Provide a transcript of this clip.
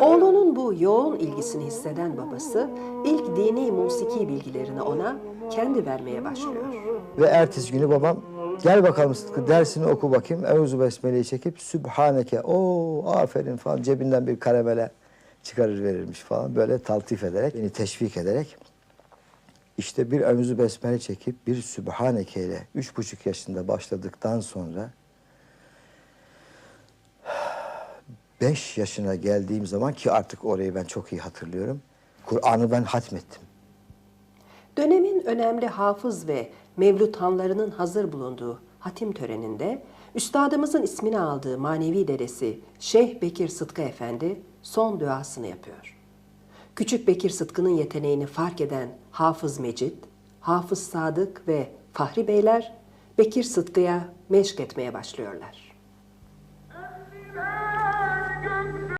Oğlunun bu yoğun ilgisini hisseden babası ilk dini musiki bilgilerini ona kendi vermeye başlıyor. Ve ertesi günü babam gel bakalım Sıtkı dersini oku bakayım. Euzu Besmele'yi çekip Sübhaneke o aferin falan cebinden bir karamele çıkarır verirmiş falan. Böyle taltif ederek beni teşvik ederek işte bir Euzu Besmele çekip bir Sübhaneke ile üç buçuk yaşında başladıktan sonra beş yaşına geldiğim zaman ki artık orayı ben çok iyi hatırlıyorum. Kur'an'ı ben hatmettim. Dönemin önemli hafız ve mevluthanlarının hazır bulunduğu hatim töreninde üstadımızın ismini aldığı manevi dedesi Şeyh Bekir Sıtkı Efendi son duasını yapıyor. Küçük Bekir Sıtkı'nın yeteneğini fark eden Hafız Mecit, Hafız Sadık ve Fahri Beyler Bekir Sıtkı'ya meşk etmeye başlıyorlar.